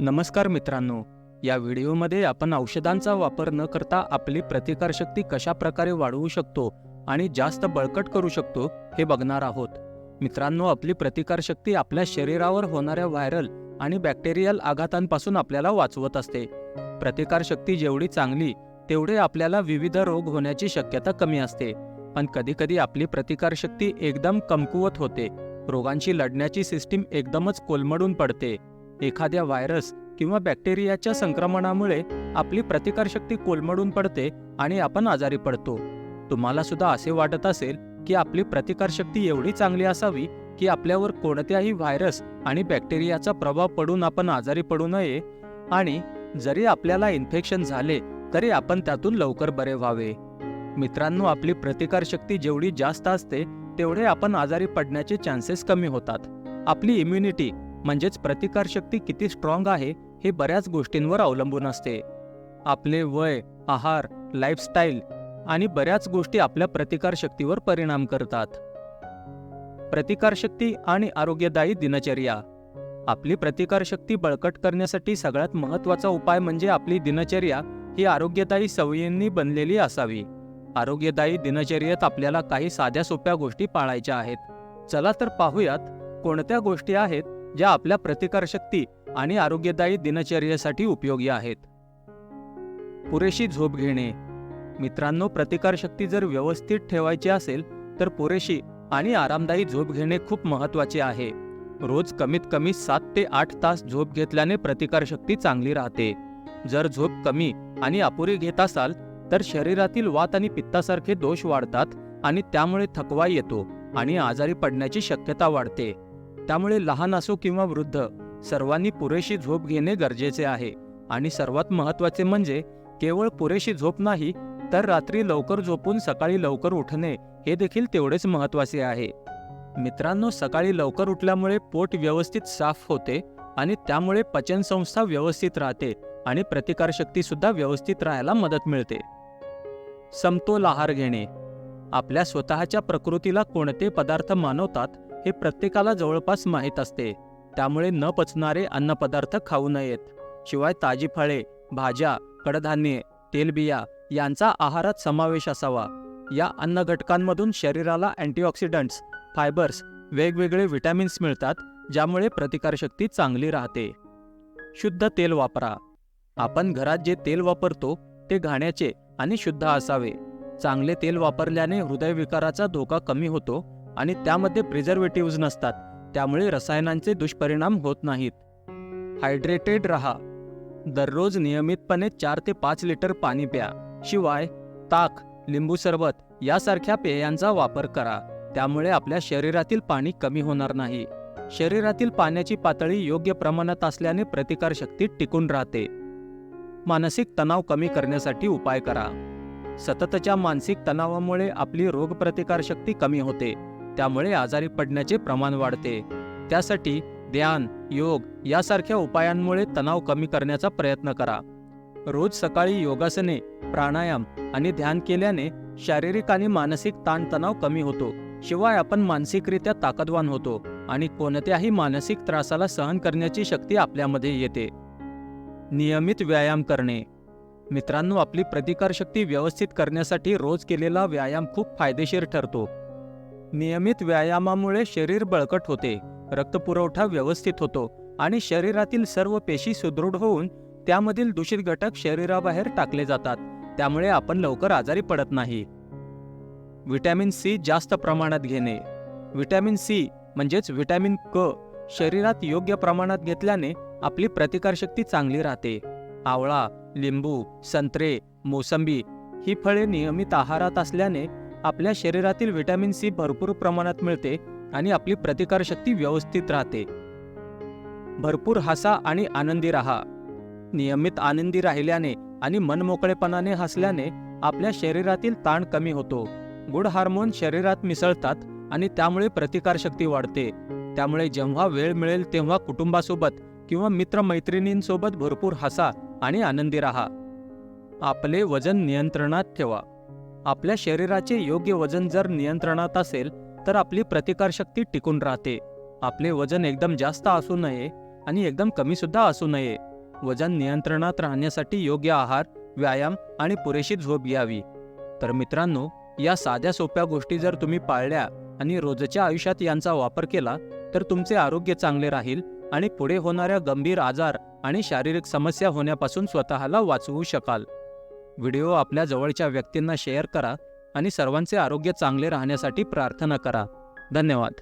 नमस्कार मित्रांनो या व्हिडिओमध्ये आपण औषधांचा वापर न करता आपली प्रतिकारशक्ती कशा प्रकारे वाढवू शकतो आणि जास्त बळकट करू शकतो हे बघणार आहोत. मित्रांनो आपली प्रतिकारशक्ती आपल्या शरीरावर होणाऱ्या व्हायरल आणि बॅक्टेरियल आघातांपासून आपल्याला वाचवत असते. प्रतिकारशक्ती जेवढी चांगली तेवढे आपल्याला विविध रोग होण्याची शक्यता कमी असते. पण कधीकधी आपली प्रतिकारशक्ती एकदम कमकुवत होते. रोगांशी लढण्याची सिस्टीम एकदमच कोलमडून पडते. एखाद्या व्हायरस किंवा बॅक्टेरियाच्या संक्रमणामुळे आपली प्रतिकारशक्ती कोलमडून पडते आणि आपण आजारी पडतो. तुम्हाला सुद्धा असे वाटत असेल की आपली प्रतिकारशक्ती एवढी चांगली असावी की आपल्यावर कोणत्याही व्हायरस आणि बॅक्टेरियाचा प्रभाव पडून आपण आजारी पडू नये? आणि जरी आपल्याला इन्फेक्शन झाले तरी आपण त्यातून लवकर बरे व्हावे. मित्रांनो आपली प्रतिकारशक्ती जेवढी जास्त असते तेवढे आपण आजारी पडण्याचे चान्सेस कमी होतात. आपली इम्युनिटी म्हणजेच प्रतिकारशक्ती किती स्ट्रॉंग आहे हे बऱ्याच गोष्टींवर अवलंबून असते. आपले वय आहार लाईफस्टाईल आणि बऱ्याच गोष्टी आपल्या प्रतिकारशक्तीवर परिणाम करतात. प्रतिकारशक्ती आणि आरोग्यदायी दिनचर्या. आपली प्रतिकारशक्ती बळकट करण्यासाठी सगळ्यात महत्त्वाचा उपाय म्हणजे आपली दिनचर्या ही आरोग्यदायी सवयींनी बनलेली असावी. आरोग्यदायी दिनचर्येत आपल्याला काही साध्या सोप्या गोष्टी पाळायच्या आहेत. चला तर पाहूयात कोणत्या गोष्टी आहेत ज्या आपल्या प्रतिकारशक्ती आणि आरोग्यदायी दिनचर्येसाठी उपयोगी आहेत. पुरेशी झोप घेणे. मित्रांनो प्रतिकारशक्ती जर व्यवस्थित ठेवायची असेल तर पुरेशी आणि आरामदायी झोप घेणे खूप महत्त्वाचे आहे. रोज कमीत कमी सात ते आठ तास झोप घेतल्याने प्रतिकारशक्ती चांगली राहते. जर झोप कमी आणि अपुरी घेत असाल तर शरीरातील वात आणि पित्तासारखे दोष वाढतात आणि त्यामुळे थकवा येतो आणि आजारी पडण्याची शक्यता वाढते. त्यामुळे लहान असो किंवा वृद्ध सर्वांनी पुरेशी झोप घेणे गरजेचे आहे. आणि सर्वात महत्त्वाचे म्हणजे केवळ पुरेशी झोप नाही तर रात्री लवकर झोपून सकाळी लवकर उठणे हे देखील तेवढेच महत्त्वाचे आहे. मित्रांनो सकाळी लवकर उठल्यामुळे पोट व्यवस्थित साफ होते आणि त्यामुळे पचनसंस्था व्यवस्थित राहते आणि प्रतिकारशक्ती सुद्धा व्यवस्थित राहायला मदत मिळते. समतोल आहार घेणे. आपल्या स्वतःच्या प्रकृतीला कोणते पदार्थ मानवतात हे प्रत्येकाला जवळपास माहीत असते. त्यामुळे न पचणारे अन्नपदार्थ खाऊ नयेत. शिवाय ताजी फळे भाज्या कडधान्ये तेलबिया यांचा आहारात समावेश असावा. या अन्न घटकांमधून शरीराला अँटीऑक्सिडंट्स फायबर्स वेगवेगळे व्हिटॅमिन्स मिळतात ज्यामुळे प्रतिकारशक्ती चांगली राहते. शुद्ध तेल वापरा. आपण घरात जे तेल वापरतो ते घाण्याचे आणि शुद्ध असावे. चांगले तेल वापरल्याने हृदयविकाराचा धोका कमी होतो आणि त्यामध्ये प्रिझर्वेटिव्ह नसतात. त्यामुळे रसायनांचे दुष्परिणाम होत नाहीत. हायड्रेटेड रहा. दररोज नियमितपणे चार ते पाच लिटर पाणी प्या. शिवाय ताक लिंबू सरबत यासारख्या पेयांचा वापर करा. त्यामुळे आपल्या शरीरातील पाणी कमी होणार नाही. शरीरातील पाण्याची पातळी योग्य प्रमाणात असल्याने प्रतिकारशक्ती टिकून राहते. मानसिक तणाव कमी करण्यासाठी उपाय करा. सततच्या मानसिक तणावामुळे आपली रोगप्रतिकारशक्ती कमी होते. त्यामुळे आजारी पडण्याचे प्रमाण वाढते. त्यासाठी ध्यान योग यासारख्या उपायांमुळे तणाव कमी करण्याचा प्रयत्न करा. रोज सकाळी योगासने प्राणायाम आणि ध्यान केल्याने शारीरिक आणि मानसिक ताणतणाव कमी होतो. शिवाय आपण मानसिकरित्या ताकदवान होतो आणि कोणत्याही मानसिक त्रासाला सहन करण्याची शक्ती आपल्यामध्ये येते. नियमित व्यायाम करणे. मित्रांनो आपली प्रतिकारशक्ती व्यवस्थित करण्यासाठी रोज केलेला व्यायाम खूप फायदेशीर ठरतो. नियमित व्यायामामुळे शरीर बळकट होते. रक्तपुरवठा व्यवस्थित होतो आणि शरीरातील सर्व पेशी सुदृढ होऊन त्यामधील दूषित घटक शरीराबाहेर टाकले जातात. त्यामुळे आपण लवकर आजारी पडत नाही. व्हिटॅमिन सी जास्त प्रमाणात घेणे. व्हिटॅमिन सी म्हणजेच व्हिटॅमिन क शरीरात योग्य प्रमाणात घेतल्याने आपली प्रतिकारशक्ती चांगली राहते. आवळा लिंबू संत्रे मोसंबी ही फळे नियमित आहारात असल्याने आपल्या शरीरातील व्हिटॅमिन सी भरपूर प्रमाणात मिळते आणि आपली प्रतिकारशक्ती व्यवस्थित राहते. भरपूर हसा आणि आनंदी राहा. नियमित आनंदी राहिल्याने आणि मनमोकळेपणाने हसल्याने आपल्या शरीरातील ताण कमी होतो. गुड हार्मोन शरीरात मिसळतात आणि त्यामुळे प्रतिकारशक्ती वाढते. त्यामुळे जेव्हा वेळ मिळेल तेव्हा कुटुंबासोबत किंवा मित्रमैत्रिणींसोबत भरपूर हसा आणि आनंदी राहा. आपले वजन नियंत्रणात ठेवा. आपल्या शरीराचे योग्य वजन जर नियंत्रणात असेल तर आपली प्रतिकारशक्ती टिकून राहते. आपले वजन एकदम जास्त असू नये आणि एकदम कमी सुद्धा असू नये. वजन नियंत्रणात राहण्यासाठी योग्य आहार व्यायाम आणि पुरेशी झोप घ्यावी. तर मित्रांनो या साध्या सोप्या गोष्टी जर तुम्ही पाळल्या आणि रोजच्या आयुष्यात यांचा वापर केला तर तुमचे आरोग्य चांगले राहील आणि पुढे होणाऱ्या गंभीर आजार आणि शारीरिक समस्या होण्यापासून स्वतःला वाचवू शकाल. व्हिडिओ आपल्या जवळच्या व्यक्तींना शेअर करा आणि सर्वांचे आरोग्य चांगले राहण्यासाठी प्रार्थना करा. धन्यवाद.